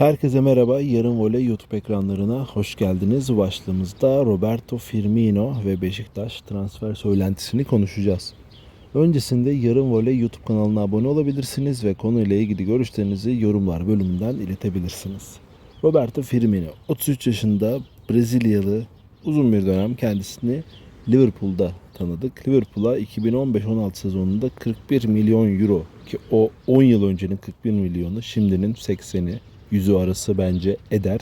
Herkese merhaba. Yarın Voley YouTube ekranlarına hoş geldiniz. Başlığımızda Roberto Firmino ve Beşiktaş transfer söylentisini konuşacağız. Öncesinde Yarın Voley YouTube kanalına abone olabilirsiniz ve konuyla ilgili görüşlerinizi yorumlar bölümünden iletebilirsiniz. Roberto Firmino 33 yaşında Brezilyalı uzun bir dönem kendisini Liverpool'da tanıdık. Liverpool'a 2015-16 sezonunda 41 milyon euro ki o 10 yıl öncenin 41 milyonu şimdinin 80'i yüzü arası bence eder.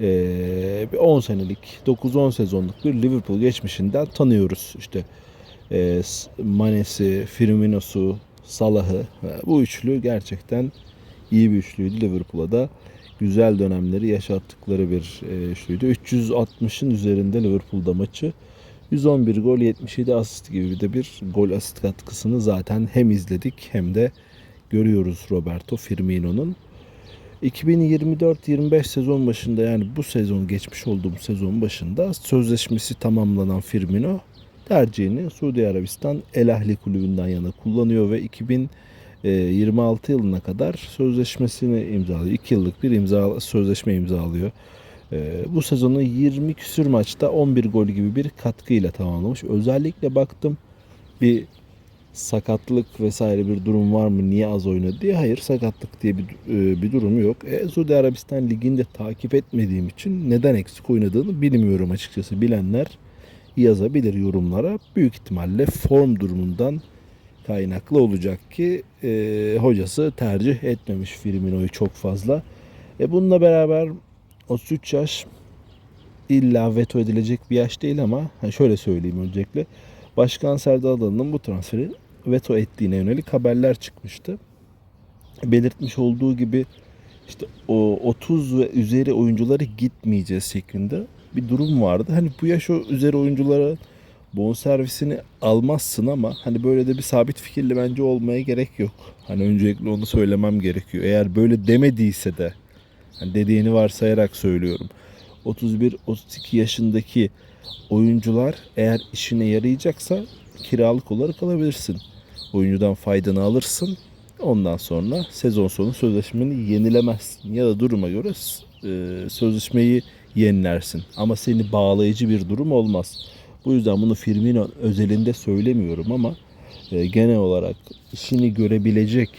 Ee, bir 10 senelik 9-10 sezonluk bir Liverpool geçmişinden tanıyoruz. İşte e, Mane'si, Firmino'su, Salah'ı e, bu üçlü gerçekten iyi bir üçlüydü. Liverpool'a da güzel dönemleri yaşattıkları bir e, üçlüydü. 360'ın üzerinde Liverpool'da maçı. 111 gol 77 asist gibi de bir gol asist katkısını zaten hem izledik hem de görüyoruz Roberto Firmino'nun. 2024-25 sezon başında yani bu sezon geçmiş olduğum sezon başında sözleşmesi tamamlanan Firmino tercihini Suudi Arabistan El Ahli kulübünden yana kullanıyor ve 2026 yılına kadar sözleşmesini imzalıyor. 2 yıllık bir imza sözleşme imzalıyor. Ee, bu sezonu 20 küsür maçta 11 gol gibi bir katkıyla tamamlamış. Özellikle baktım bir sakatlık vesaire bir durum var mı? Niye az oynadı diye. Hayır sakatlık diye bir, e, bir durum yok. E, Suudi Arabistan Ligi'nde takip etmediğim için neden eksik oynadığını bilmiyorum açıkçası. Bilenler yazabilir yorumlara. Büyük ihtimalle form durumundan kaynaklı olacak ki e, hocası tercih etmemiş Firmino'yu çok fazla. E, bununla beraber 33 yaş illa veto edilecek bir yaş değil ama şöyle söyleyeyim öncelikle. Başkan Serdar Adalı'nın bu transferi veto ettiğine yönelik haberler çıkmıştı. Belirtmiş olduğu gibi işte o 30 ve üzeri oyuncuları gitmeyeceğiz şeklinde bir durum vardı. Hani bu yaş üzeri oyunculara bonservisini almazsın ama hani böyle de bir sabit fikirli bence olmaya gerek yok. Hani öncelikle onu söylemem gerekiyor. Eğer böyle demediyse de hani dediğini varsayarak söylüyorum. 31-32 yaşındaki oyuncular eğer işine yarayacaksa kiralık olarak alabilirsin. Oyuncudan faydanı alırsın. Ondan sonra sezon sonu sözleşmeni yenilemezsin. Ya da duruma göre e, sözleşmeyi yenilersin. Ama seni bağlayıcı bir durum olmaz. Bu yüzden bunu Firmino özelinde söylemiyorum ama e, genel olarak işini görebilecek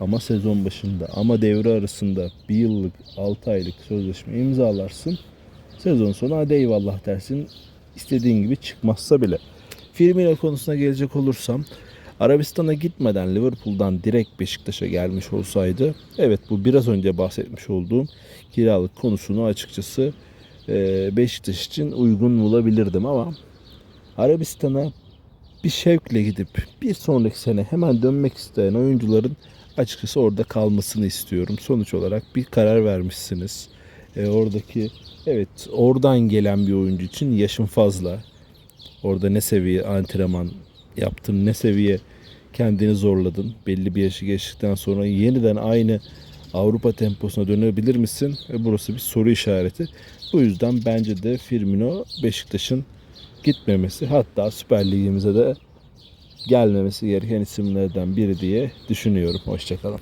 ama sezon başında ama devre arasında bir yıllık 6 aylık sözleşme imzalarsın. Sezon sonu hadi eyvallah dersin. İstediğin gibi çıkmazsa bile. Firmino konusuna gelecek olursam Arabistan'a gitmeden Liverpool'dan direkt Beşiktaş'a gelmiş olsaydı evet bu biraz önce bahsetmiş olduğum kiralık konusunu açıkçası e, Beşiktaş için uygun bulabilirdim ama Arabistan'a bir şevkle gidip bir sonraki sene hemen dönmek isteyen oyuncuların açıkçası orada kalmasını istiyorum. Sonuç olarak bir karar vermişsiniz. E, oradaki evet oradan gelen bir oyuncu için yaşın fazla. Orada ne seviye antrenman yaptın, ne seviye kendini zorladın. Belli bir yaşı geçtikten sonra yeniden aynı Avrupa temposuna dönebilir misin? E, burası bir soru işareti. Bu yüzden bence de Firmino Beşiktaş'ın gitmemesi hatta Süper Ligimize de gelmemesi gereken isimlerden biri diye düşünüyorum. Hoşçakalın.